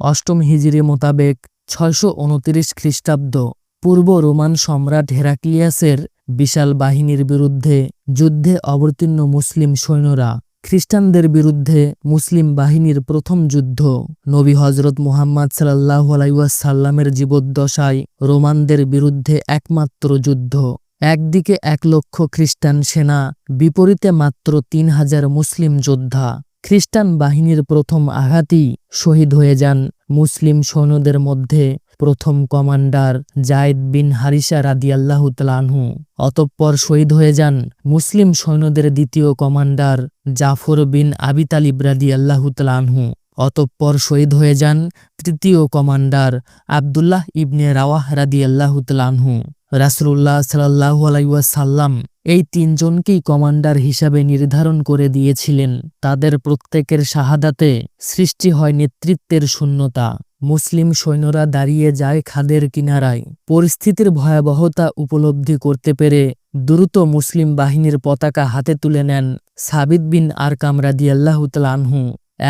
অষ্টম হিজিরি মোতাবেক ছয়শো উনত্রিশ খ্রিস্টাব্দ পূর্ব রোমান সম্রাট হেরাক্লিয়াসের বিশাল বাহিনীর বিরুদ্ধে যুদ্ধে অবতীর্ণ মুসলিম সৈন্যরা খ্রিস্টানদের বিরুদ্ধে মুসলিম বাহিনীর প্রথম যুদ্ধ। নবী হজরত মুহাম্মদ সাল্লাহ আলাইসাল্লামের জীবদ্দশায় রোমানদের বিরুদ্ধে একমাত্র যুদ্ধ। একদিকে এক লক্ষ খ্রিস্টান সেনা, বিপরীতে মাত্র তিন হাজার মুসলিম যোদ্ধা। খ্রিস্টান বাহিনীর প্রথম আঘাতই শহীদ হয়ে যান মুসলিম সৈন্যদের মধ্যে প্রথম কমান্ডার জায়েদ বিন হারিসা রাদিয়াল্লাহু তালানহু অতঃপর শহীদ হয়ে যান মুসলিম সৈন্যদের দ্বিতীয় কমান্ডার জাফর বিন আবি তালিব রাদিয়াল্লাহু তালানহু অতঃপর শহীদ হয়ে যান তৃতীয় কমান্ডার আবদুল্লাহ ইবনে রাওয়াহ রাদিয়াল্লাহু তালানহু রাসুল্লাহ সাল্লাহু আলাইসাল্লাম এই তিনজনকেই কমান্ডার হিসাবে নির্ধারণ করে দিয়েছিলেন। তাদের প্রত্যেকের শাহাদাতে সৃষ্টি হয় নেতৃত্বের শূন্যতা। মুসলিম সৈন্যরা দাঁড়িয়ে যায় খাদের কিনারায়। পরিস্থিতির ভয়াবহতা উপলব্ধি করতে পেরে দ্রুত মুসলিম বাহিনীর পতাকা হাতে তুলে নেন সাবিদ বিন আরকাম রাদিয়াল্লাহু তালানহু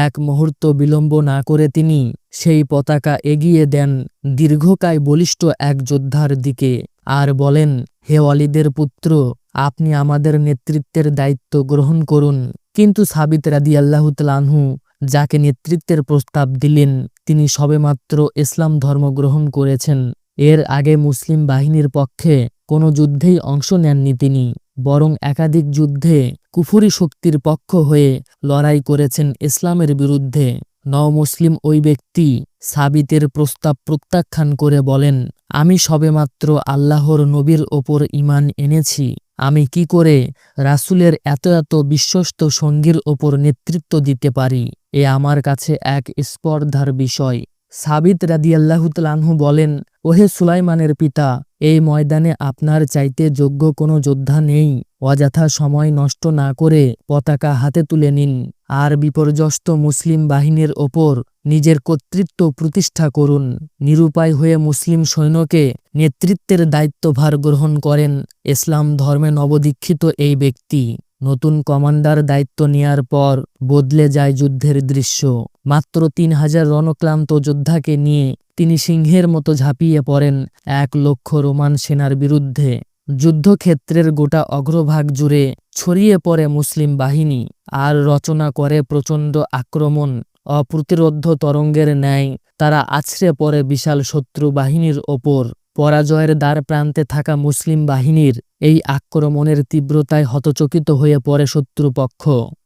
এক মুহূর্ত বিলম্ব না করে তিনি সেই পতাকা এগিয়ে দেন দীর্ঘকায় বলিষ্ঠ এক যোদ্ধার দিকে। আর বলেন, হে অলিদের পুত্র, আপনি আমাদের নেতৃত্বের দায়িত্ব গ্রহণ করুন। কিন্তু সাবিত রাদি আল্লাহতালাহু যাকে নেতৃত্বের প্রস্তাব দিলেন, তিনি সবেমাত্র ইসলাম ধর্ম গ্রহণ করেছেন। এর আগে মুসলিম বাহিনীর পক্ষে কোনো যুদ্ধেই অংশ নেননি তিনি, বরং একাধিক যুদ্ধে কুফুরি শক্তির পক্ষ হয়ে লড়াই করেছেন ইসলামের বিরুদ্ধে। নমুসলিম ওই ব্যক্তি সাবিতের প্রস্তাব প্রত্যাখ্যান করে বলেন আমি সবেমাত্র আল্লাহর নবীর ওপর ইমান এনেছি। আমি কি করে রাসুলের এত এত বিশ্বস্ত সঙ্গীর ওপর নেতৃত্ব দিতে পারি? এ আমার কাছে এক স্পর্ধার বিষয়। সাবিত রাদিয়াল্লাহুতলানহু বলেন, ওহে সুলাইমানের পিতা, এই ময়দানে আপনার চাইতে যোগ্য কোনো যোদ্ধা নেই। অযথা সময় নষ্ট না করে পতাকা হাতে তুলে নিন। আর বিপর্যস্ত মুসলিম বাহিনীর ওপর নিজের কর্তৃত্ব প্রতিষ্ঠা করুন। নিরুপায় হয়ে মুসলিম সৈন্যকে নেতৃত্বের দায়িত্বভার গ্রহণ করেন। ইসলাম ধর্মে নবদীক্ষিত এই ব্যক্তি। নতুন কমান্ডার দায়িত্ব নেয়ার পর বদলে যায় যুদ্ধের দৃশ্য। মাত্র তিন হাজার রণক্লান্ত যোদ্ধাকে নিয়ে তিনি সিংহের মতো ঝাঁপিয়ে পড়েন এক লক্ষ রোমান সেনার বিরুদ্ধে। যুদ্ধক্ষেত্রের গোটা অগ্রভাগ জুড়ে ছড়িয়ে পড়ে মুসলিম বাহিনী আর রচনা করে প্রচণ্ড আক্রমণ, অপ্রতিরোধ তরঙ্গের ন্যায় তারা আছড়ে পড়ে বিশাল শত্রু বাহিনীর ওপর। পরাজয়ের দ্বার প্রান্তে থাকা মুসলিম বাহিনীর এই আক্রমণের তীব্রতায় হতচকিত হয়ে পড়ে শত্রুপক্ষ।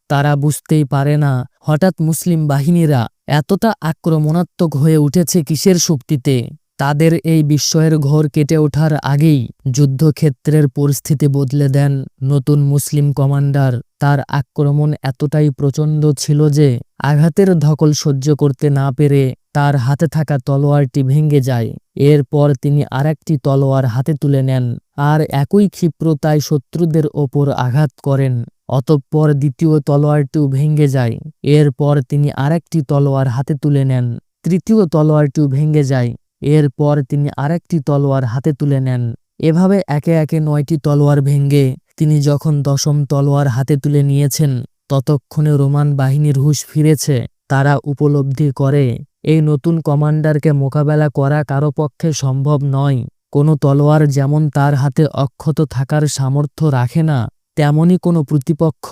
তারা বুঝতেই পারে না, হঠাৎ মুসলিম বাহিনীরা এতটা আক্রমণাত্মক হয়ে উঠেছে কিসের শক্তিতে? তাদের এই বিস্ময়ের ঘোর কেটে ওঠার আগেই যুদ্ধক্ষেত্রের পরিস্থিতি বদলে দেন নতুন মুসলিম কমান্ডার। তার আক্রমণ এতটাই প্রচণ্ড ছিল যে আঘাতের ধকল সহ্য করতে না পেরে তার হাতে থাকা তলোয়ারটি ভেঙে যায়। এরপর তিনি আরেকটি তলোয়ার হাতে তুলে নেন। আর একই ক্ষিপ্রতায় শত্রুদের ওপর আঘাত করেন, অতঃপর দ্বিতীয় তলোয়ারটিও ভেঙে যায়। এরপর তিনি আরেকটি তলোয়ার হাতে তুলে নেন, তৃতীয় তলোয়ারটিও ভেঙে যায়। এরপর তিনি আরেকটি তলোয়ার হাতে তুলে নেন। এভাবে একে একে নয়টি তলোয়ার ভেঙ্গে তিনি যখন দশম তলোয়ার হাতে তুলে নিয়েছেন, ততক্ষণে রোমান বাহিনীর হুশ ফিরেছে। তারা উপলব্ধি করে, এই নতুন কমান্ডারকে মোকাবেলা করা কারও পক্ষে সম্ভব নয়। কোনো তলোয়ার যেমন তার হাতে অক্ষত থাকার সামর্থ্য রাখে না, তেমনি কোনো প্রতিপক্ষ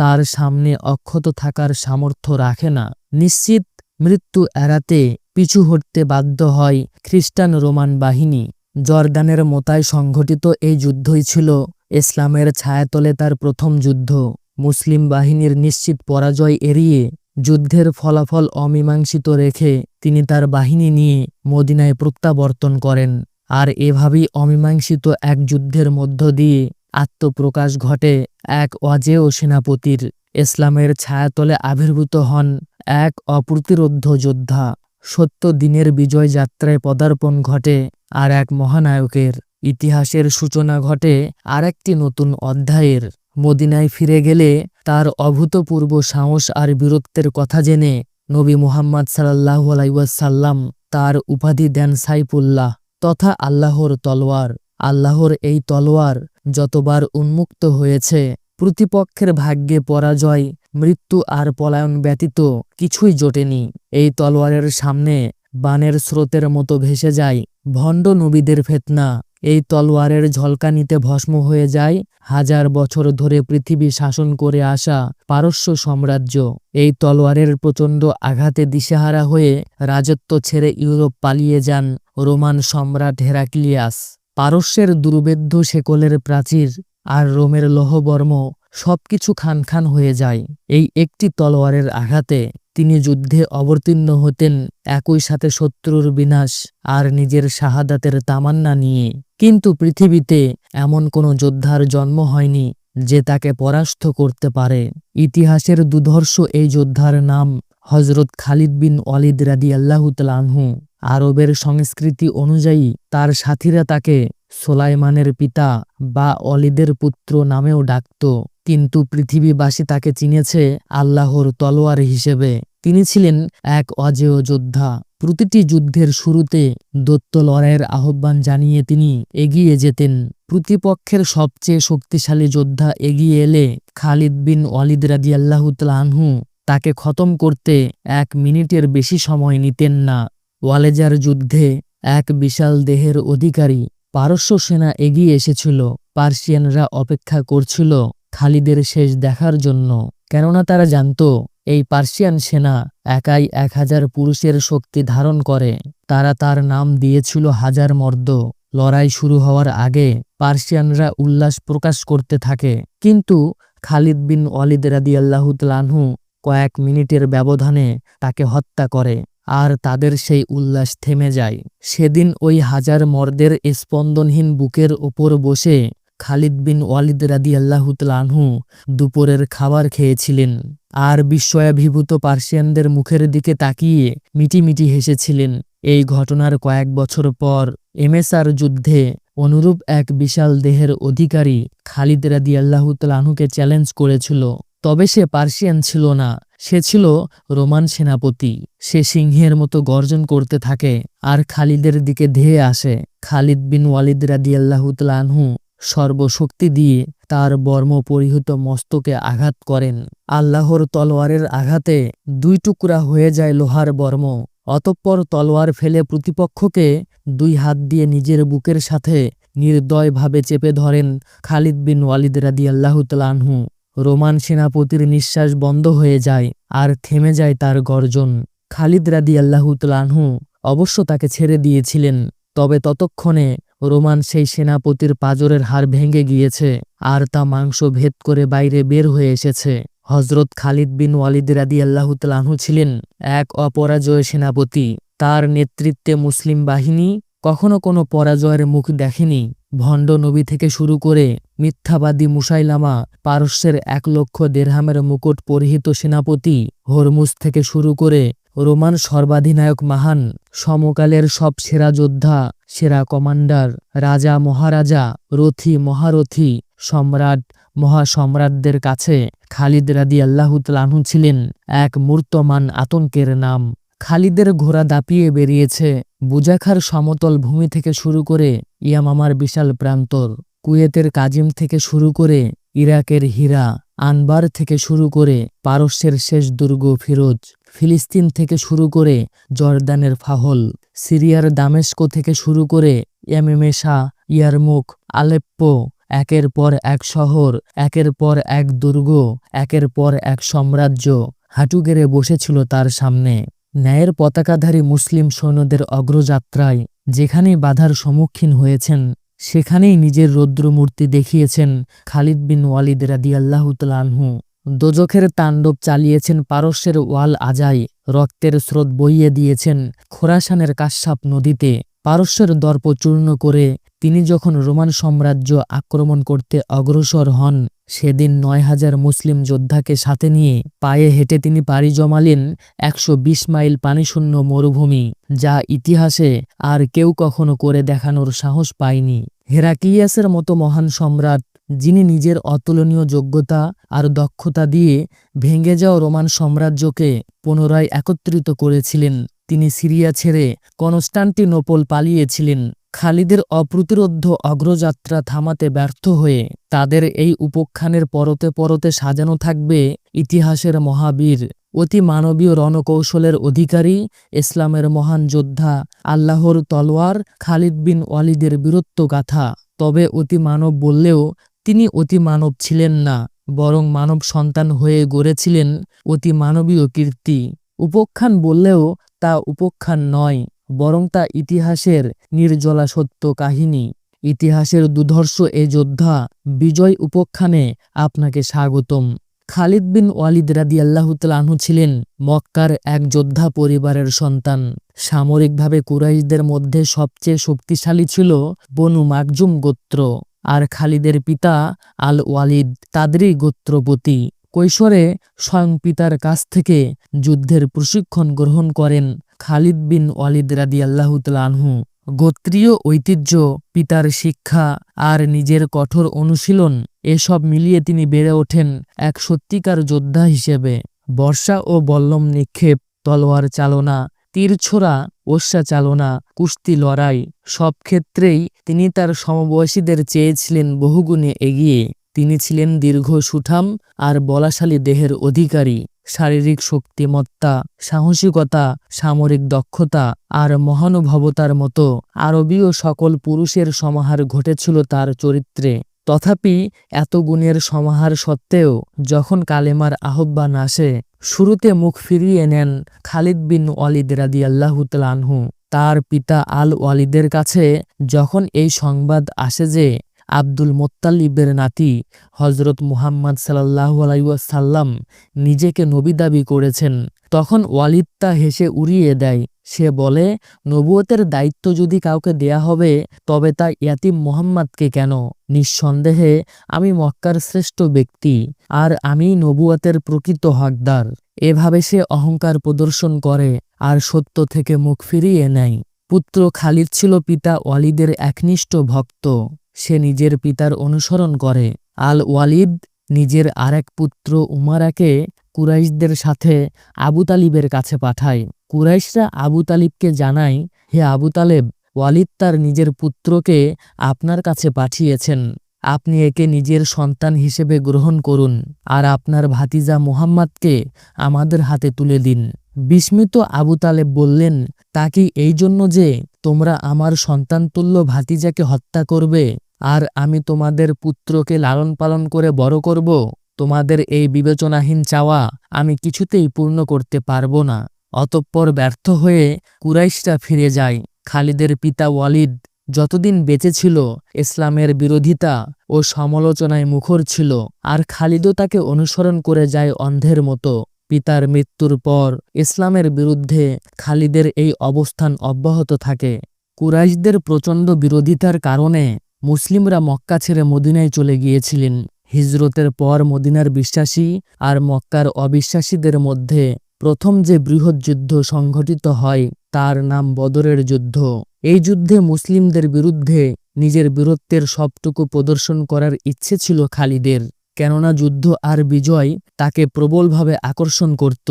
তার সামনে অক্ষত থাকার সামর্থ্য রাখে না। নিশ্চিত, মৃত্যু এড়াতে পিছু হটতে বাধ্য হয় খ্রিস্টান রোমান বাহিনী। জর্দানের মোতায় সংঘটিত এই যুদ্ধই ছিল ইসলামের ছায়াতলে তার প্রথম যুদ্ধ। মুসলিম বাহিনীর নিশ্চিত পরাজয় এড়িয়ে যুদ্ধের ফলাফল অমীমাংসিত রেখে তিনি তার বাহিনী নিয়ে মদিনায় প্রত্যাবর্তন করেন। আর এভাবেই অমীমাংসিত এক যুদ্ধের মধ্য দিয়ে আত্মপ্রকাশ ঘটে এক অজেয় সেনাপতির। ইসলামের ছায়াতলে আবির্ভূত হন এক অপ্রতিরোধ যোদ্ধা। সত্য দিনের বিজয় যাত্রায় পদার্পণ ঘটে আর এক মহানায়কের। ইতিহাসের সূচনা ঘটে আর একটি নতুন অধ্যায়ের। মদিনায় ফিরে গেলে তার অভূতপূর্ব সাহস আর বীরত্বের কথা জেনে নবী মুহাম্মদ সাল্লাহু আলাইসাল্লাম তার উপাধি দেন সাইফুল্লাহ। তথা আল্লাহর তলোয়ার, আল্লাহর এই তলোয়ার যতবার উন্মুক্ত হয়েছে, প্রতিপক্ষের ভাগ্যে পরাজয়, মৃত্যু আর পলায়ন ব্যতীত কিছুই জোটেনি। এই তলোয়ারের সামনে বানের স্রোতের মতো ভেসে যায়, ভণ্ড নবীদের ফেতনা। এই তলোয়ারের ঝলকানিতে ভস্ম হয়ে যায় হাজার বছর ধরে পৃথিবী শাসন করে আসা পারস্য সাম্রাজ্য। এই তলোয়ারের প্রচণ্ড আঘাতে দিশেহারা হয়ে রাজত্ব ছেড়ে ইউরোপ পালিয়ে যান রোমান সম্রাট হেরাক্লিয়াস। পারস্যের দুর্বেদ্য শেকলের প্রাচীর আর রোমের লৌহবর্ম সবকিছু খান খান হয়ে যায়। এই একটি তলোয়ারের আঘাতে তিনি যুদ্ধে অবতীর্ণ হতেন একই সাথে শত্রুর বিনাশ আর নিজের শাহাদাতের তামান্না নিয়ে। কিন্তু পৃথিবীতে এমন কোনো যোদ্ধার জন্ম হয়নি যে তাকে পরাস্ত করতে পারে। ইতিহাসের দুধর্ষ এই যোদ্ধার নাম হজরত খালিদ বিন ওয়ালিদ রাদি আল্লাহতালাহু আরবের সংস্কৃতি অনুযায়ী তার সাথীরা তাকে সোলাইমানের পিতা বা অলিদের পুত্র নামেও ডাকত। কিন্তু পৃথিবীবাসী তাকে চিনেছে আল্লাহর তলোয়ার হিসেবে। তিনি ছিলেন এক অজেয় যোদ্ধা। প্রতিটি যুদ্ধের শুরুতে দত্ত লড়াইয়ের আহ্বান জানিয়ে তিনি এগিয়ে যেতেন। প্রতিপক্ষের সবচেয়ে শক্তিশালী যোদ্ধা এগিয়ে এলে খালিদ বিন ওয়ালিদ রাজি আনহু তাকে খতম করতে এক মিনিটের বেশি সময় নিতেন না। ওয়ালেজার যুদ্ধে এক বিশাল দেহের অধিকারী পারস্য সেনা এগিয়ে এসেছিল। পার্সিয়ানরা অপেক্ষা করছিল খালিদের শেষ দেখার জন্য। কেননা তারা জানত, এই পার্সিয়ান সেনা একাই এক হাজার পুরুষের শক্তি ধারণ করে। তারা তার নাম দিয়েছিল হাজার মর্দ। লড়াই শুরু হওয়ার আগে পার্সিয়ানরা উল্লাস প্রকাশ করতে থাকে। কিন্তু খালিদ বিন ওয়ালিদ রাদি আল্লাহুতলানহু কয়েক মিনিটের ব্যবধানে তাকে হত্যা করে। আর তাদের সেই উল্লাস থেমে যায়। সেদিন ওই হাজার মর্দের স্পন্দনহীন বুকের ওপর বসে খালিদ বিন ওয়ালিদ রাদি আল্লাহুতলানহু দুপুরের খাবার খেয়েছিলেন আর বিস্ময়াভিভূত পার্সিয়ানদের মুখের দিকে তাকিয়ে মিটিমিটি হেসেছিলেন। এই ঘটনার কয়েক বছর পর এমএসআর যুদ্ধে অনুরূপ এক বিশাল দেহের অধিকারী খালিদ রাদি আল্লাহুতলানহুকে চ্যালেঞ্জ করেছিল, তবে সে পার্সিয়ান ছিল না। সে ছিল রোমান সেনাপতি। সে সিংহের মতো গর্জন করতে থাকে আর খালিদের দিকে ধেয়ে আসে। খালিদ বিন ওয়ালিদ রাদি আল্লাহুতলানহু সর্বশক্তি দিয়ে তার বর্ম পরিহিত মস্তকে আঘাত করেন। আল্লাহর তলোয়ারের আঘাতে দুই টুকরা হয়ে যায় লোহার বর্ম। অতঃপর তলোয়ার ফেলে প্রতিপক্ষকে দুই হাত দিয়ে নিজের বুকের সাথে নির্দয়ভাবে চেপে ধরেন খালিদ বিন ওয়ালিদ রাদি আল্লাহতালানহু রোমান সেনাপতির নিঃশ্বাস বন্ধ হয়ে যায় আর থেমে যায় তার গর্জন। খালিদ রাদি আল্লাহতালানহু অবশ্য তাকে ছেড়ে দিয়েছিলেন, তবে ততক্ষণে রোমান সেই সেনাপতির পাজরের হাড় ভেঙে গিয়েছে আর তা মাংস ভেদ করে বাইরে বের হয়ে এসেছে। হজরত খালিদ বিন ওয়ালিদ রাদি আল্লাহতালাহু ছিলেন এক অপরাজয় সেনাপতি। তার নেতৃত্বে মুসলিম বাহিনী কখনো কোনো পরাজয়ের মুখ দেখেনি। ভণ্ড নবী থেকে শুরু করে মিথ্যাবাদী মুসাইলামা পারস্যের এক লক্ষ দেড়হামের মুকুট পরিহিত সেনাপতি হরমুজ থেকে শুরু করে রোমান সর্বাধিনায়ক মাহান, সমকালের সব সেরা যোদ্ধা, সেরা কমান্ডার, রাজা মহারাজা, রথি মহারথী, সম্রাট মহাসম্রাটদের কাছে খালিদ রাদি আল্লাহুতলাহু ছিলেন এক মূর্তমান আতঙ্কের নাম। খালিদের ঘোড়া দাপিয়ে বেরিয়েছে বুজাখার সমতল ভূমি থেকে শুরু করে ইয়ামামার বিশাল প্রান্তর। কুয়েতের কাজিম থেকে শুরু করে ইরাকের হীরা, আনবার থেকে শুরু করে পারস্যের শেষ দুর্গ ফিরোজ, ফিলিস্তিন থেকে শুরু করে জর্দানের ফাহল, সিরিয়ার দামেস্কো থেকে শুরু করে ইয়ামেমেশা ইয়ারমুখ, আলেপ্পো, একের পর এক শহর, একের পর এক দুর্গ, একের পর এক সাম্রাজ্য হাঁটু গেড়ে বসেছিল তার সামনে। ন্যায়ের পতাকাধারী মুসলিম সৈন্যদের অগ্রযাত্রায় যেখানেই বাধার সম্মুখীন হয়েছেন সেখানেই নিজের রৌদ্রমূর্তি দেখিয়েছেন খালিদ বিন ওয়ালিদ রাদিয়াল্লাহুতলানহু দোজখের তাণ্ডব চালিয়েছেন পারস্যের ওয়াল আজাই, রক্তের স্রোত বইয়ে দিয়েছেন খোরাসানের কাশ্যাপ নদীতে। পারস্যের দর্প চূর্ণ করে তিনি যখন রোমান সাম্রাজ্য আক্রমণ করতে অগ্রসর হন, সেদিন নয় হাজার মুসলিম যোদ্ধাকে সাথে নিয়ে পায়ে হেঁটে তিনি পাড়ি জমালেন একশো বিশ মাইল পানিশূন্য মরুভূমি, যা ইতিহাসে আর কেউ কখনো করে দেখানোর সাহস পায়নি। হেরাকিয়াসের মতো মহান সম্রাট, যিনি নিজের অতুলনীয় যোগ্যতা আর দক্ষতা দিয়ে ভেঙে যাওয়া রোমান সাম্রাজ্যকে পুনরায় একত্রিত করেছিলেন, তিনি সিরিয়া ছেড়ে কনস্টান্টিনোপল পালিয়েছিলেন। খালিদের অপ্রতিরোধ্য অগ্রযাত্রা থামাতে ব্যর্থ হয়ে তাদের এই উপখ্যানের পরতে পরতে সাজানো থাকবে ইতিহাসের মহাবীর, অতি মানবীয় রণকৌশলের অধিকারী, ইসলামের মহান যোদ্ধা, আল্লাহর তলোয়ার খালিদ বিন ওয়ালিদের বীরত্ব গাথা। তবে অতি মানব বললেও তিনি অতি মানব ছিলেন না, বরং মানব সন্তান হয়ে গড়েছিলেন অতি মানবীয় কীর্তি। উপখ্যান বললেও তা উপখ্যান নয়। বরং তা ইতিহাসের নির্জলা সত্য কাহিনী। ইতিহাসের দুধর্ষ এ যোদ্ধা বিজয় উপখ্যানে আপনাকে স্বাগতম। খালিদ বিন ওয়ালিদ রাদি আল্লাহতালাহু ছিলেন মক্কার এক যোদ্ধা পরিবারের সন্তান। সামরিকভাবে কুরাইশদের মধ্যে সবচেয়ে শক্তিশালী ছিল বনু মাকজুম গোত্র, আর খালিদের পিতা আল ওয়ালিদ তাদেরই গোত্রপতি। কৈশোরে স্বয়ং পিতার কাছ থেকে যুদ্ধের প্রশিক্ষণ গ্রহণ করেন খালিদ বিন ওয়ালিদ রাদি আল্লাহতালাহু গোত্রীয় ঐতিহ্য, পিতার শিক্ষা আর নিজের কঠোর অনুশীলন এসব মিলিয়ে তিনি বেড়ে ওঠেন এক সত্যিকার যোদ্ধা হিসেবে। বর্ষা ও বল্লম নিক্ষেপ, তলোয়ার চালনা তীর ছোড়া ওস্যা চালনা, কুস্তি লড়াই সব ক্ষেত্রেই তিনি তার সমবয়সীদের চেয়েছিলেন বহুগুণে এগিয়ে। তিনি ছিলেন দীর্ঘ সুঠাম আর বলাশালী দেহের অধিকারী, শারীরিক শক্তিমত্তা, সাহসিকতা, সামরিক দক্ষতা আর মহানুভবতার মতো আরবীয় সকল পুরুষের সমাহার ঘটেছিল তার চরিত্রে। তথাপি এত গুণের সমাহার সত্ত্বেও যখন কালেমার আহ্বান আসে, শুরুতে মুখ ফিরিয়ে নেন খালিদ বিন ওয়ালিদ রাদি আল্লাহুতলানহু তার পিতা আল ওয়ালিদের কাছে যখন এই সংবাদ আসে যে আব্দুল মোত্তালিবের নাতি হজরত মুহাম্মদ সাল্লাহু নিজেকে নবী দাবি করেছেন। তখন ওয়ালিদ তা হেসে উড়িয়ে দেয়। সে বলে, নবুয়তের দায়িত্ব যদি কাউকে দেয়া হবে, তবে তা ইয়াতিম মোহাম্মদকে কেন? নিঃসন্দেহে আমি মক্কার শ্রেষ্ঠ ব্যক্তি, আর আমি নবুয়তের প্রকৃত হকদার। এভাবে সে অহংকার প্রদর্শন করে, আর সত্য থেকে মুখ ফিরিয়ে নেয়। পুত্র খালিদ ছিল পিতা ওয়ালিদের একনিষ্ঠ ভক্ত। সে নিজের পিতার অনুসরণ করে। আল ওয়ালিদ নিজের আরেক পুত্র উমারাকে কুরাইশদের সাথে আবু তালিবের কাছে পাঠায়। কুরাইশরা আবু তালিবকে জানায়, হে আবু তালেব, ওয়ালিদ তার নিজের পুত্রকে আপনার কাছে পাঠিয়েছেন। আপনি একে নিজের সন্তান হিসেবে গ্রহণ করুন আর আপনার ভাতিজা মুহাম্মাদকে আমাদের হাতে তুলে দিন। বিস্মিত আবু তালেব বললেন, তা কি এই জন্য যে তোমরা আমার সন্তানতুল্য ভাতিজাকে হত্যা করবে? আর আমি তোমাদের পুত্রকে লালন পালন করে বড় করব, তোমাদের এই বিবেচনাহীন চাওয়া আমি কিছুতেই পূর্ণ করতে পারব না। অতঃপর ব্যর্থ হয়ে কুরাইশরা ফিরে যায়। খালিদের পিতা ওয়ালিদ যতদিন বেঁচে ছিল, ইসলামের বিরোধিতা ও সমালোচনায় মুখর ছিল, আর খালিদও তাকে অনুসরণ করে যায় অন্ধের মতো। পিতার মৃত্যুর পর ইসলামের বিরুদ্ধে খালিদের এই অবস্থান অব্যাহত থাকে। কুরাইশদের প্রচণ্ড বিরোধিতার কারণে মুসলিমরা মক্কা ছেড়ে মদিনায় চলে গিয়েছিলেন। হিজরতের পর মদিনার বিশ্বাসী আর মক্কার অবিশ্বাসীদের মধ্যে প্রথম যে বৃহৎ যুদ্ধ সংঘটিত হয়, তার নাম বদরের যুদ্ধ। এই যুদ্ধে মুসলিমদের বিরুদ্ধে নিজের বীরত্বের সবটুকু প্রদর্শন করার ইচ্ছে ছিল খালিদের, কেননা যুদ্ধ আর বিজয় তাকে প্রবলভাবে আকর্ষণ করত।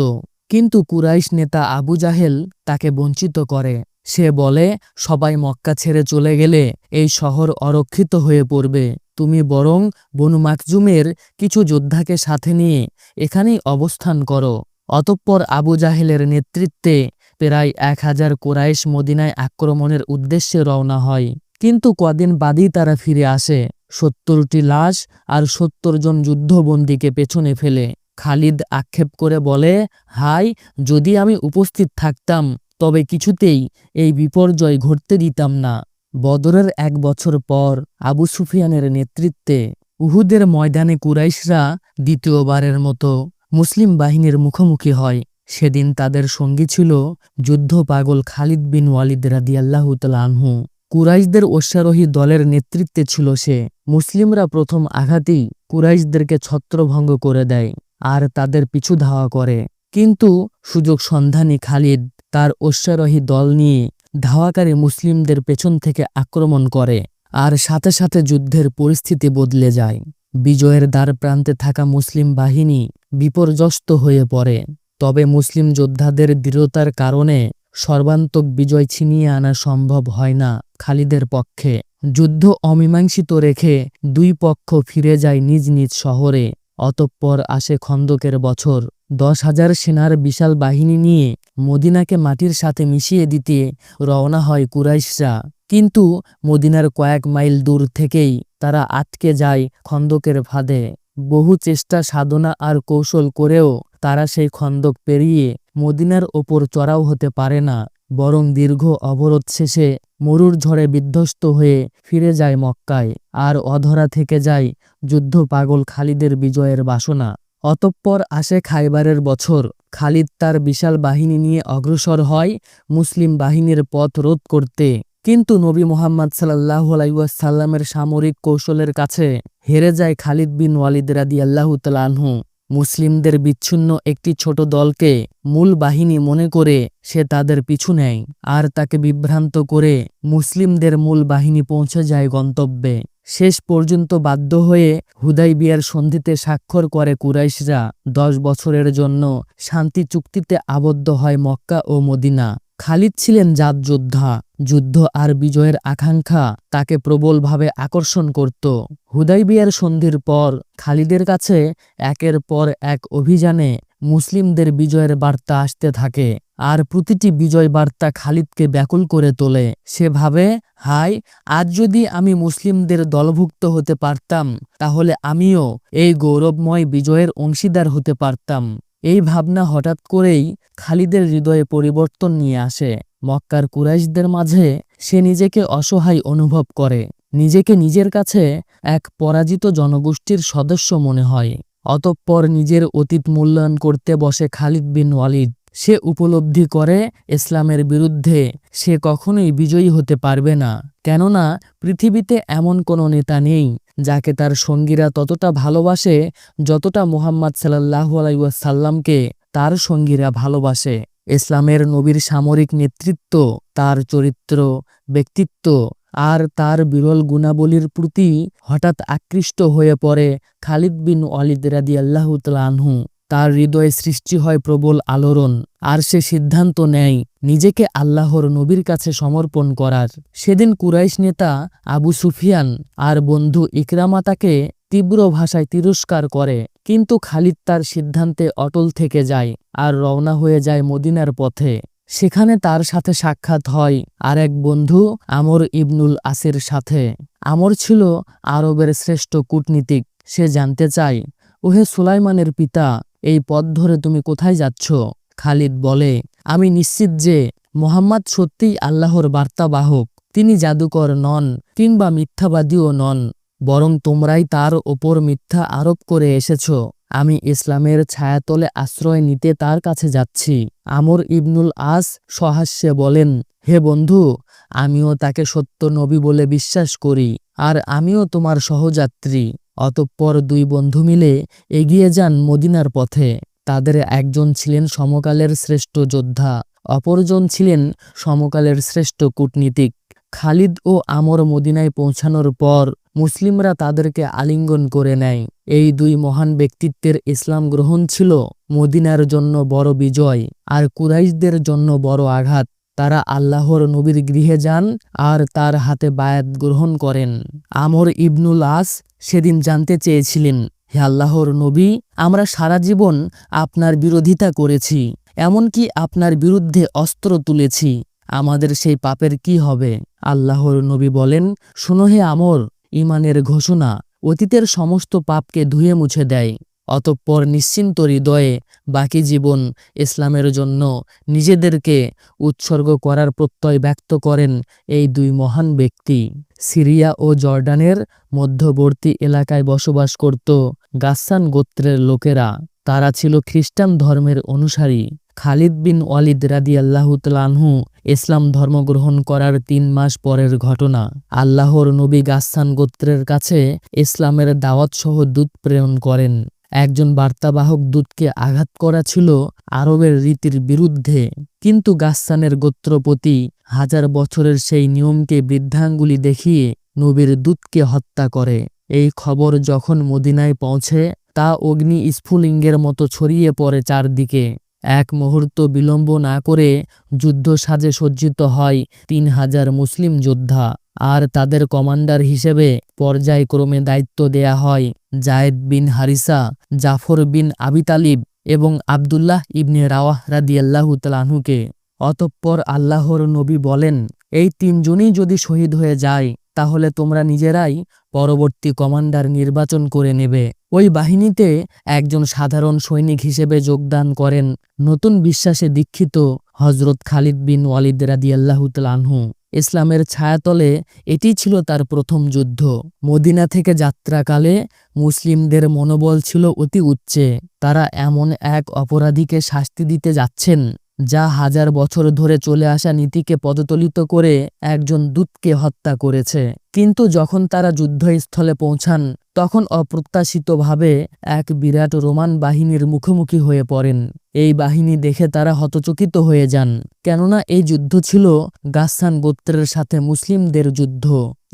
কিন্তু কুরাইশ নেতা আবু জাহেল তাকে বঞ্চিত করে। সে বলে, সবাই মক্কা ছেড়ে চলে গেলে এই শহর অরক্ষিত হয়ে পড়বে। তুমি বরং বনু মাকজুমের কিছু যোদ্ধাকে সাথে নিয়ে এখানেই অবস্থান করো। অতঃপর আবু জাহেলের নেতৃত্বে প্রায় এক হাজার কোরাইশ মদিনায় আক্রমণের উদ্দেশ্যে রওনা হয়। কিন্তু কদিন বাদই তারা ফিরে আসে। সত্তরটি লাশ আর সত্তর জন যুদ্ধবন্দীকে পেছনে ফেলে। খালিদ আক্ষেপ করে বলে, হাই, যদি আমি উপস্থিত থাকতাম তবে কিছুতেই এই বিপর্যয় ঘটতে দিতাম না। বদরের এক বছর পর আবু সুফিয়ানের নেতৃত্বে উহুদের ময়দানে কুরাইশরা দ্বিতীয়বারের মতো মুসলিম বাহিনীর মুখোমুখি হয়। সেদিন তাদের সঙ্গী ছিল যুদ্ধ পাগল খালিদ বিন ওয়ালিদ রাদিয়াল্লাহু আনহু। কুরাইশদের অশ্বারোহী দলের নেতৃত্বে ছিল সে। মুসলিমরা প্রথম আঘাতেই কুরাইশদেরকে ছত্রভঙ্গ করে দেয় আর তাদের পিছু ধাওয়া করে। কিন্তু সুযোগ সন্ধানী খালিদ তার অশ্বারোহী দল নিয়ে ধাওয়াকারী মুসলিমদের পেছন থেকে আক্রমণ করে আর সাথে সাথে যুদ্ধের পরিস্থিতি বদলে যায়। বিজয়ের দ্বার প্রান্তে থাকা মুসলিম বাহিনী বিপর্যস্ত হয়ে পড়ে। তবে মুসলিম যোদ্ধাদের দৃঢ়তার কারণে সর্বান্তক বিজয় ছিনিয়ে আনা সম্ভব হয় না খালিদের পক্ষে। যুদ্ধ অমীমাংসিত রেখে দুই পক্ষ ফিরে যায় নিজ নিজ শহরে, অতঃপর আসে খন্দকের বছর। দশ হাজার সেনার বিশাল বাহিনী নিয়ে মদিনাকে মাটির সাথে মিশিয়ে দিতে রওনা হয় কুরাইশরা। কিন্তু মদিনার কয়েক মাইল দূর থেকেই তারা আটকে যায় খন্দকের ফাঁদে। বহু চেষ্টা, সাধনা আর কৌশল করেও তারা সেই খন্দক পেরিয়ে মদিনার ওপর চড়াও হতে পারে না। বরং দীর্ঘ অবরোধ শেষে মরুর ঝড়ে বিধ্বস্ত হয়ে ফিরে যায় মক্কায়। আর অধরা থেকে যায় যুদ্ধ পাগল খালিদের বিজয়ের বাসনা। অতঃপর আসে খাইবারের বছর। খালিদ তার বিশাল বাহিনী নিয়ে অগ্রসর হয় মুসলিম বাহিনীর পথ রোধ করতে। কিন্তু নবী মোহাম্মদ সাল্লাহ আলাইসাল্লামের সামরিক কৌশলের কাছে হেরে যায় খালিদ বিন ওয়ালিদ রাদি আল্লাহ তালাহু মুসলিমদের বিচ্ছিন্ন একটি ছোট দলকে মূল বাহিনী মনে করে সে তাদের পিছু নেয় আর তাকে বিভ্রান্ত করে মুসলিমদের মূল বাহিনী পৌঁছে যায় গন্তব্যে। শেষ পর্যন্ত বাধ্য হয়ে হুদাই বিয়ার সন্ধিতে স্বাক্ষর করে কুরাইশরা দশ বছরের জন্য শান্তি চুক্তিতে আবদ্ধ হয় মক্কা ও মদিনা। খালিদ ছিলেন জাত যোদ্ধা যুদ্ধ আর বিজয়ের আকাঙ্ক্ষা তাকে প্রবলভাবে আকর্ষণ করত। হুদাইবিয়ার সন্ধির পর খালিদের কাছে একের পর এক অভিযানে মুসলিমদের বিজয়ের বার্তা আসতে থাকে। আর প্রতিটি বিজয় বার্তা খালিদকে ব্যাকুল করে তোলে। সে ভাবে হাই, আজ যদি আমি মুসলিমদের দলভুক্ত হতে পারতাম, তাহলে আমিও এই গৌরবময় বিজয়ের অংশীদার হতে পারতাম। এই ভাবনা হঠাৎ করেই খালিদের হৃদয়ে পরিবর্তন নিয়ে আসে। মক্কার কুরাইশদের মাঝে সে নিজেকে অসহায় অনুভব করে। নিজেকে নিজের কাছে এক পরাজিত জনগোষ্ঠীর সদস্য মনে হয়। অতঃপর নিজের অতীত মূল্যায়ন করতে বসে খালিদ বিন ওয়ালিদ। সে উপলব্ধি করে ইসলামের বিরুদ্ধে, সে কখনোই বিজয়ী হতে পারবে না। কেননা, পৃথিবীতে এমন কোনো নেতা নেই, যাকে তার সঙ্গীরা ততটা ভালোবাসে, যতটা মুহাম্মদ সাল্লাহ আলাইসাল্লামকে তার সঙ্গীরা ভালোবাসে। ইসলামের নবীর সামরিক নেতৃত্ব, তার চরিত্র, ব্যক্তিত্ব আর তার বিরল গুণাবলীর প্রতি হঠাৎ আকৃষ্ট হয়ে পড়ে খালিদ বিন ওয়ালিদ রাদি আল্লাহ আনহু। তার হৃদয়ে সৃষ্টি হয় প্রবল আলোড়ন, আর সে সিদ্ধান্ত নেয় নিজেকে আল্লাহর নবীর কাছে সমর্পণ করার। সেদিন কুরাইশ নেতা আবু সুফিয়ান আর বন্ধু ইকরামা তাকে তীব্র ভাষায় তিরস্কার করে, কিন্তু খালিদ তার সিদ্ধান্তে অটল থেকে যায় আর রওনা হয়ে যায় মদিনার পথে। সেখানে তার সাথে সাক্ষাৎ হয় আর এক বন্ধু আমর ইবনুল আসের সাথে। আমর ছিল আরবের শ্রেষ্ঠ কূটনীতিক, সে জানতে চায়, ওহে সুলাইমানের পিতা এই পথ ধরে তুমি কোথায় যাচ্ছ? খালিদ বলে, আমি নিশ্চিত যে মোহাম্মদ সত্যিই আল্লাহর বার্তাবাহক। তিনি জাদুকর নন কিংবা মিথ্যাবাদীও নন, বরং তোমরাই তার ওপর মিথ্যা আরোপ করে এসেছ। আমি ইসলামের ছায়াতলে আশ্রয় নিতে তার কাছে যাচ্ছি। আমর ইবনুল আস সহাস্যে বলেন, হে বন্ধু, আমিও তাকে সত্য নবী বলে বিশ্বাস করি, আর আমিও তোমার সহযাত্রী। অতঃপর দুই বন্ধু মিলে এগিয়ে যান মদিনার পথে। তাদের একজন ছিলেন সমকালের শ্রেষ্ঠ যোদ্ধা, অপরজন ছিলেন সমকালের শ্রেষ্ঠ কূটনীতিক। খালিদ ও আমর মদিনায় পৌঁছানোর পর মুসলিমরা তাদেরকে আলিঙ্গন করে নেয়। এই দুই মহান ব্যক্তিত্বের ইসলাম গ্রহণ ছিল মদিনার জন্য বড় বিজয়, আর কুরাইশদের জন্য বড় আঘাত। তারা আল্লাহর নবীর গৃহে যান আর তার হাতে বায়াত গ্রহণ করেন। আমর ইবনুল আস সেদিন জানতে চেয়েছিলেন, হে আল্লাহর নবী, আমরা সারা জীবন আপনার বিরোধিতা করেছি, এমনকি আপনার বিরুদ্ধে অস্ত্র তুলেছি। আমাদের সেই পাপের কি হবে? আল্লাহর নবী বলেন, শুনো হে আমর ইমানের ঘোষণা অতীতের সমস্ত পাপকে ধুয়ে মুছে দেয়। অতঃপর নিশ্চিন্ত হৃদয়ে বাকি জীবন ইসলামের জন্য নিজেদেরকে উৎসর্গ করার প্রত্যয় ব্যক্ত করেন এই দুই মহান ব্যক্তি। সিরিয়া ও জর্ডানের মধ্যবর্তী এলাকায় বসবাস করত গাসান গোত্রের লোকেরা। তারা ছিল খ্রিস্টান ধর্মের অনুসারী। খালিদ বিন ওয়ালিদ রাদি আল্লাহতালাহু ইসলাম ধর্ম গ্রহণ করার তিন মাস পরের ঘটনা। আল্লাহর নবী গাসান গোত্রের কাছে ইসলামের দাওয়াত সহ দূত প্রেরণ করেন। একজন বার্তাবাহক দূতকে আঘাত করা ছিল আরবের রীতির বিরুদ্ধে। কিন্তু গাসানের গোত্রপতি হাজার বছরের সেই নিয়মকে বৃদ্ধাঙ্গুলি দেখিয়ে নবীর দূতকে হত্যা করে। এই খবর যখন মদিনায় পৌঁছে, তা অগ্নি স্ফুলিঙ্গের মতো ছড়িয়ে পড়ে চারদিকে। এক মুহূর্ত বিলম্ব না করে যুদ্ধ সাজে সজ্জিত হয় তিন হাজার মুসলিম যোদ্ধা। আর তাদের কমান্ডার হিসেবে পর্যায়ক্রমে দায়িত্ব দেয়া হয় জায়েদ বিন হারিসা, জাফর বিন আবি তালিব এবং আবদুল্লাহ ইবনে রাওয়াহ রাদিয়াল্লাহু তালাহুকে অতঃপর আল্লাহর নবী বলেন, এই তিনজনই যদি শহীদ হয়ে যায়, তাহলে তোমরা নিজেরাই পরবর্তী কমান্ডার নির্বাচন করে নেবে। ওই বাহিনীতে একজন সাধারণ সৈনিক হিসেবে যোগদান করেন নতুন বিশ্বাসে দীক্ষিত হজরত খালিদ বিন ওয়ালিদ রাদিয়াল্লাহুতাল আনহু। ইসলামের ছায়াতলে এটি ছিল তার প্রথম যুদ্ধ। মদিনা থেকে যাত্রাকালে মুসলিমদের মনোবল ছিল অতি উচ্চে। তারা এমন এক অপরাধীকে শাস্তি দিতে যাচ্ছেন, যা হাজার বছর ধরে চলে আসা নীতিকে পদতলিত করে একজন দূতকে হত্যা করেছে। কিন্তু যখন তারা যুদ্ধস্থলে পৌঁছান তখন অপ্রত্যাশিতভাবে এক বিরাট রোমান বাহিনীর মুখোমুখি হয়ে পড়েন। এই বাহিনী দেখে তারা হতচকিত হয়ে যান, কেননা এই যুদ্ধ ছিল গাসসান গোত্রের সাথে মুসলিমদের যুদ্ধ।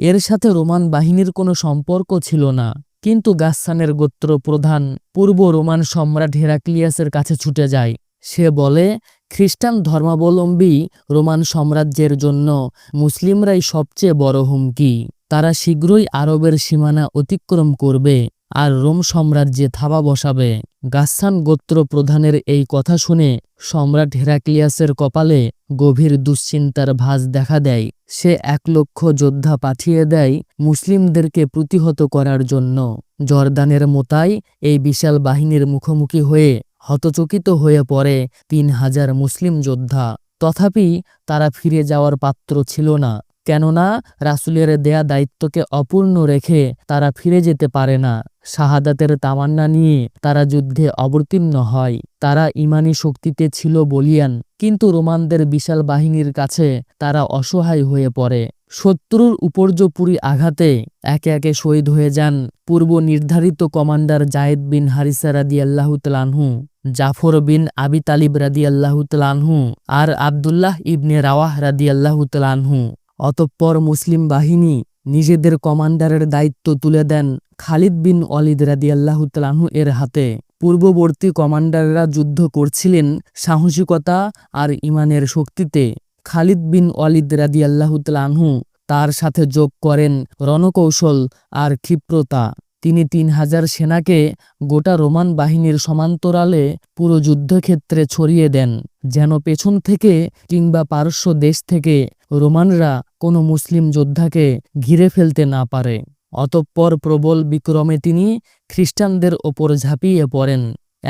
এর সাথে রোমান বাহিনীর কোনো সম্পর্ক ছিল না, কিন্তু গাসসানের গোত্র প্রধান পূর্ব রোমান সম্রাট হেরাক্লিয়াসের কাছে ছুটে যায়। সে বলে, খ্রিস্টান ধর্মাবলম্বী রোমান সাম্রাজ্যের জন্য মুসলিমরাই সবচেয়ে বড় হুমকি। তারা শীঘ্রই আরবের সীমানা অতিক্রম করবে আর রোম সাম্রাজ্যে থাবা বসাবে। গাসসান গোত্র প্রধানের এই কথা শুনে সম্রাট হেরাক্লিয়াসের কপালে গভীর দুশ্চিন্তার ভাঁজ দেখা দেয়। সে এক লক্ষ যোদ্ধা পাঠিয়ে দেয় মুসলিমদেরকে প্রতিহত করার জন্য। জর্দানের মোতায় এই বিশাল বাহিনীর মুখোমুখি হয়ে হতচকিত হয়ে পড়ে তিন হাজার মুসলিম যোদ্ধা। তথাপি তারা ফিরে যাওয়ার পাত্র ছিল না। কেননা রাসুলের দেয়া দায়িত্বকে অপূর্ণ রেখে তারা ফিরে যেতে পারে না। শাহাদাতের তামান্না নিয়ে তারা যুদ্ধে অবতীর্ণ হয়। তারা ইমানি শক্তিতে ছিল বলিয়ান, কিন্তু রোমানদের বিশাল বাহিনীর কাছে তারা অসহায় হয়ে পড়ে। শত্রুর উপর্যপুরী আঘাতে একে একে শহীদ হয়ে যান পূর্ব নির্ধারিত কমান্ডার জায়েদ বিন হারিসা রাদি আল্লাহতালানহু জাফর বিন আবি তালিব রাদি আল্লাহতালানহু আর আবদুল্লাহ ইবনে রাওয়াহ রাদি আল্লাহতালানহু অতঃপর মুসলিম বাহিনী নিজেদের কমান্ডারের দায়িত্ব তুলে দেন খালিদ বিন অলিদ রাদি আল্লাহতালানহু এর হাতে। পূর্ববর্তী কমান্ডাররা যুদ্ধ করছিলেন সাহসিকতা আর ইমানের শক্তিতে। খালিদ বিন ওয়ালিদ রাদি আল্লাহতালানহু তার সাথে যোগ করেন রণকৌশল আর ক্ষিপ্রতা। তিনি তিন হাজার সেনাকে গোটা রোমান বাহিনীর সমান্তরালে পুরো যুদ্ধক্ষেত্রে ছড়িয়ে দেন, যেন পেছন থেকে কিংবা পারস্য দেশ থেকে রোমানরা কোনো মুসলিম যোদ্ধাকে ঘিরে ফেলতে না পারে। অতঃপর প্রবল বিক্রমে তিনি খ্রিস্টানদের ওপর ঝাঁপিয়ে পড়েন।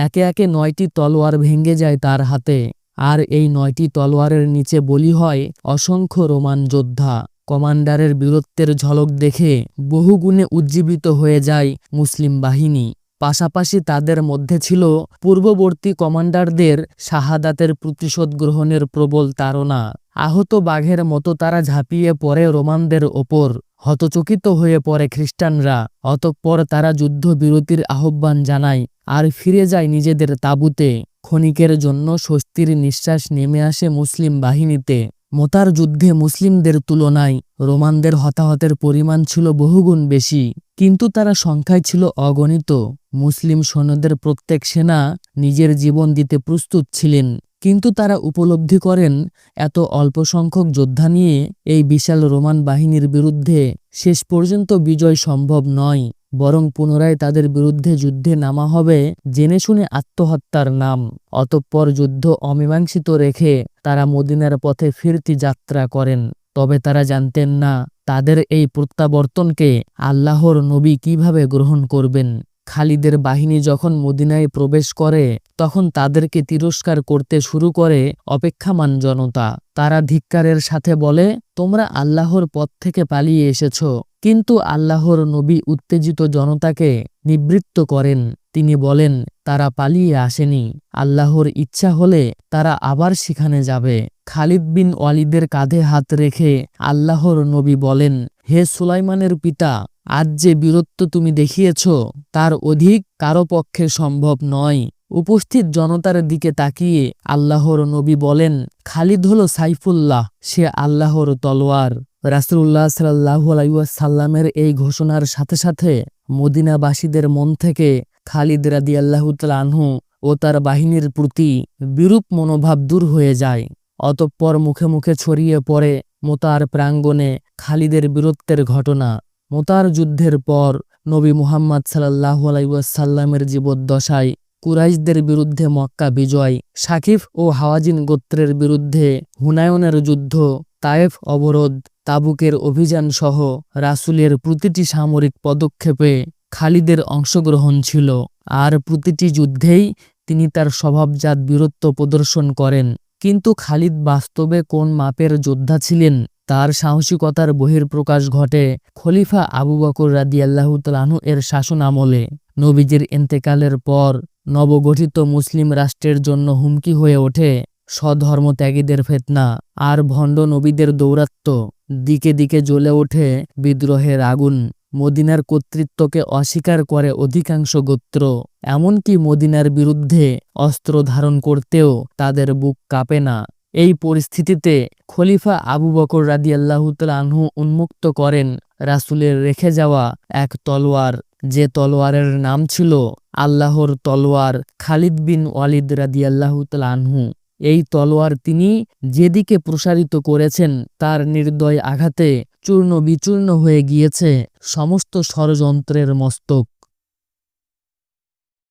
একে একে নয়টি তলোয়ার ভেঙে যায় তার হাতে। আর এই নয়টি তলোয়ারের নিচে বলি হয় অসংখ্য রোমান যোদ্ধা। কমান্ডারের বীরত্বের ঝলক দেখে বহুগুণে উজ্জীবিত হয়ে যায় মুসলিম বাহিনী। পাশাপাশি তাদের মধ্যে ছিল পূর্ববর্তী কমান্ডারদের শাহাদাতের প্রতিশোধ গ্রহণের প্রবল তাড়না। আহত বাঘের মতো তারা ঝাঁপিয়ে পড়ে রোমানদের ওপর, হতচকিত হয়ে পড়ে খ্রিস্টানরা। অতঃপর তারা যুদ্ধবিরতির আহ্বান জানায়, আর ফিরে যায় নিজেদের তাঁবুতে। ক্ষণিকের জন্য স্বস্তির নিঃশ্বাস নেমে আসে মুসলিম বাহিনীতে। মোতার যুদ্ধে মুসলিমদের তুলনায় রোমানদের হতাহতের পরিমাণ ছিল বহুগুণ বেশি। কিন্তু তারা সংখ্যায় ছিল অগণিত। মুসলিম সৈন্যদের প্রত্যেক সেনা নিজের জীবন দিতে প্রস্তুত ছিলেন। কিন্তু তারা উপলব্ধি করেন, এত অল্প সংখ্যক যোদ্ধা নিয়ে এই বিশাল রোমান বাহিনীর বিরুদ্ধে শেষ পর্যন্ত বিজয় সম্ভব নয়, বরং পুনরায় তাদের বিরুদ্ধে যুদ্ধে নামা হবে জেনে শুনে আত্মহত্যার নাম। অতঃপর যুদ্ধ অমীমাংসিত রেখে তারা মদিনার পথে ফিরতি যাত্রা করেন, তবে তারা জানতেন না তাদের এই প্রত্যাবর্তনকে আল্লাহর নবী কীভাবে গ্রহণ করবেন। খালিদের বাহিনী যখন মদিনায় প্রবেশ করে, তখন তাদেরকে তিরস্কার করতে শুরু করে অপেক্ষামান জনতা। তারা ধিক্কারের সাথে বলে, তোমরা আল্লাহর পথ থেকে পালিয়ে এসেছ। কিন্তু আল্লাহর নবী উত্তেজিত জনতাকে নিবৃত্ত করেন। তিনি বলেন, তারা পালিয়ে আসেনি। আল্লাহর ইচ্ছা হলে তারা আবার সেখানে যাবে। খালিদ বিন ওয়ালিদের কাঁধে হাত রেখে আল্লাহর নবী বলেন হে সুলাইমানের পিতা, আজ যে বীরত্ব তুমি দেখিয়েছ, তার অধিক কারও পক্ষে সম্ভব নয়। উপস্থিত জনতার দিকে তাকিয়ে আল্লাহর নবী বলেন, খালিদ হল সাইফুল্লাহ, সে আল্লাহর তলোয়ার। রাসুল্লাহ সাল্লাহু আলাইসাল্লামের এই ঘোষণার সাথে সাথে মদিনাবাসীদের মন থেকে খালিদ রাদি আল্লাহ আনহু ও তার বাহিনীর প্রতি বিরূপ মনোভাব দূর হয়ে যায়। অতঃপর মুখে মুখে ছড়িয়ে পড়ে মোতার প্রাঙ্গণে খালিদের বীরত্বের ঘটনা। মোতার যুদ্ধের পর নবী মুহাম্মদ সাল্লাহ আলাইসাল্লামের জীবদ্দশায় কুরাইশদের বিরুদ্ধে মক্কা বিজয়, সাকিফ ও হাওয়াজিন গোত্রের বিরুদ্ধে হুনায়নের যুদ্ধ, তায়েফ অবরোধ, তাবুকের অভিযান সহ রাসুলের প্রতিটি সামরিক পদক্ষেপে খালিদের অংশগ্রহণ ছিল। আর প্রতিটি যুদ্ধেই তিনি তার স্বভাবজাত বীরত্ব প্রদর্শন করেন। কিন্তু খালিদ বাস্তবে কোন মাপের যোদ্ধা ছিলেন, তার সাহসিকতার বহির্প্রকাশ ঘটে খলিফা আবু বকর রাদিয়াল্লাহু এর শাসন আমলে। নবীজির ইন্তেকালের পর নবগঠিত মুসলিম রাষ্ট্রের জন্য হুমকি হয়ে ওঠে স্বধর্মত্যাগীদের ফেতনা আর ভণ্ড নবীদের দৌরাত্ম্য। দিকে দিকে জ্বলে ওঠে বিদ্রোহের আগুন। মদিনার কর্তৃত্বকে অস্বীকার করে অধিকাংশ গোত্র, এমনকি মদিনার বিরুদ্ধে অস্ত্র ধারণ করতেও তাদের বুক কাঁপে না। এই পরিস্থিতিতে খলিফা আবু বকর রাদিয়াল্লাহু আনহু উন্মুক্ত করেন রাসুলের রেখে যাওয়া এক তলোয়ার। যে তলোয়ারের নাম ছিল আল্লাহর তলোয়ার খালিদ বিন ওয়ালিদ রাদিয়াল্লাহু আনহু। এই তলোয়ার তিনি যেদিকে প্রসারিত করেছেন, তার নির্দয় আঘাতে চূর্ণ বিচূর্ণ হয়ে গিয়েছে। সমস্ত ষড়যন্ত্রের মস্তক।